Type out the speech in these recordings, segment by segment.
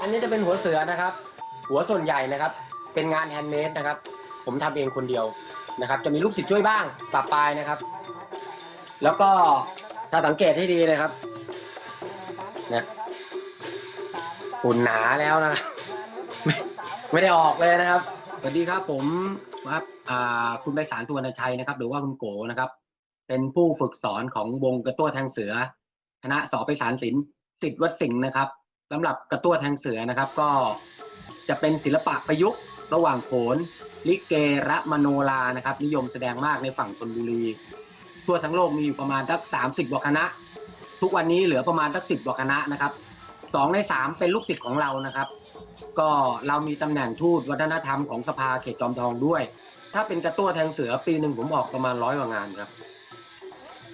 อันนี้จะเป็นหัวเสือนะครับ หัวส่วนใหญ่นะครับ เป็นงานแฮนด์เมดนะครับ ผมทำเองคนเดียวนะครับ จะมีลูกศิษย์ช่วยบ้างปรับปลายนะครับ แล้วก็ถ้าสังเกตให้ดีเลยครับเนี่ยหุ่นหนาแล้วนะไม่ได้ออกเลยนะครับสวัสดีครับผมครับคุณไพสาลสุวรรณชัยนะครับ หรือว่าคุณโกนะครับ เป็นผู้ฝึกสอนของวงกระตั้วแทงเสือ คณะสอไปสารศิลป์สิทธิ์วัดสิงห์นะครับสำหรับกระตั้วแทงเสือนะครับ ก็จะเป็นศิลปะประยุกต์ระหว่างโขนลิเกระมโนรานะครับ นิยมแสดงมากในฝั่งธนบุรี ทั่วทั้งโลกมีอยู่ประมาณสักสามสิบกว่าคณะ ทุกวันนี้เหลือประมาณสักสิบกว่าคณะนะครับสองในสามเป็นลูกศิษย์ของเรานะครับ ก็เรามีตำแหน่งทูตวัฒนธรรมของสภาเขตจอมทองด้วย ถ้าเป็นกระตั้วแทงเสือปีหนึ่งผมออกประมาณร้อยกว่างานครับ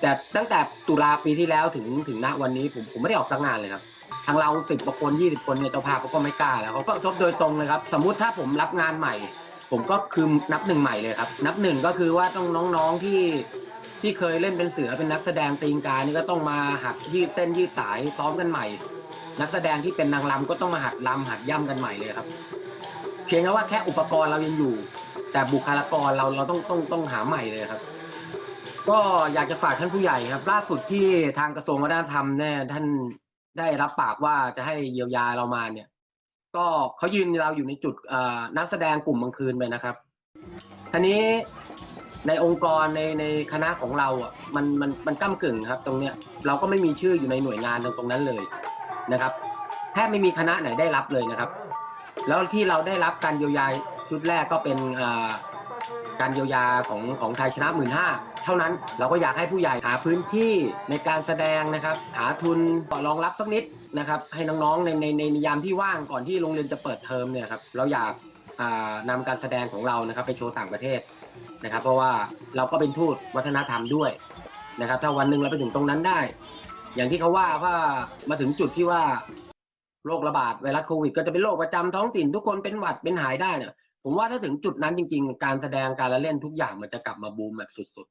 แต่ตั้งแต่ตุลาปีที่แล้วถึงถึงณวันนี้ผมผมไม่ได้ออกสักงานเลยครับ ทางเราสิบกว่าคนยี่สิบคนเนี่ยเจ้าภาพเขาก็ไม่กล้าแล้วเขาก็ทบโดยตรงเลยครับ สมมุติถ้าผมรับงานใหม่ ผมก็คือนับหนึ่งใหม่เลยครับ นับหนึ่งก็คือว่าต้องน้องๆที่ที่เคยเล่นเป็นเสือเป็นนักแสดงตีนกานี่ก็ต้องมาหัดยืดเส้นยืดสายซ้อมกันใหม่ นักแสดงที่เป็นนางรำก็ต้องมาหัดรำหัดย่ำกันใหม่เลยครับ เพียงแค่ว่าแค่อุปกรณ์เรายังอยู่ แต่บุคลากรเราเราต้องต้องต้องหาใหม่เลยครับ ก็อยากจะฝากท่านผู้ใหญ่ครับ ล่าสุดที่ทางกระทรวงวัฒนธรรมเนี่ยท่านได้รับปากว่าจะให้เยียวยาเรามาเนี่ย ก็เขายืนเราอยู่ในจุดนักแสดงกลุ่มกลางคืนไปนะครับทีนี้ในองค์กรในในคณะของเราอะมันมันมันก้ากึ่งครับ ตรงเนี้ยเราก็ไม่มีชื่ออยู่ในหน่วยงานตรงตรงนั้นเลยนะครับแทบไม่มีคณะไหนได้รับเลยนะครับ แล้วที่เราได้รับการเยียวยาชุดแรกก็เป็นการเยียวยาของของไทยชนะหมื่นห้า ท่านั้นเราก็อยากให้ผู้ใหญ่หาพื้นที่ในการแสดงนะครับ หาทุนรองรับสักนิดนะครับให้น้องๆในในในยามที่ว่างก่อนที่โรงเรียนจะเปิดเทอมเนี่ยครับเราอยากอ่านำการแสดงของเรานะครับ ไปโชว์ต่างประเทศนะครับ เพราะว่าเราก็เป็นทูตวัฒนธรรมด้วยนะครับ ถ้าวันหนึ่งเราไปถึงตรงนั้นได้ อย่างที่เขาว่าว่ามาถึงจุดที่ว่าโรคระบาดไวรัสโควิด ก็จะเป็นโรคประจำท้องถิ่นทุกคนเป็นหวัดเป็นหายได้เนี่ยผมว่าถ้าถึงจุดนั้นจริง ๆ การแสดงการละเล่นทุกอย่างมันจะกลับมาบูมแบบสุด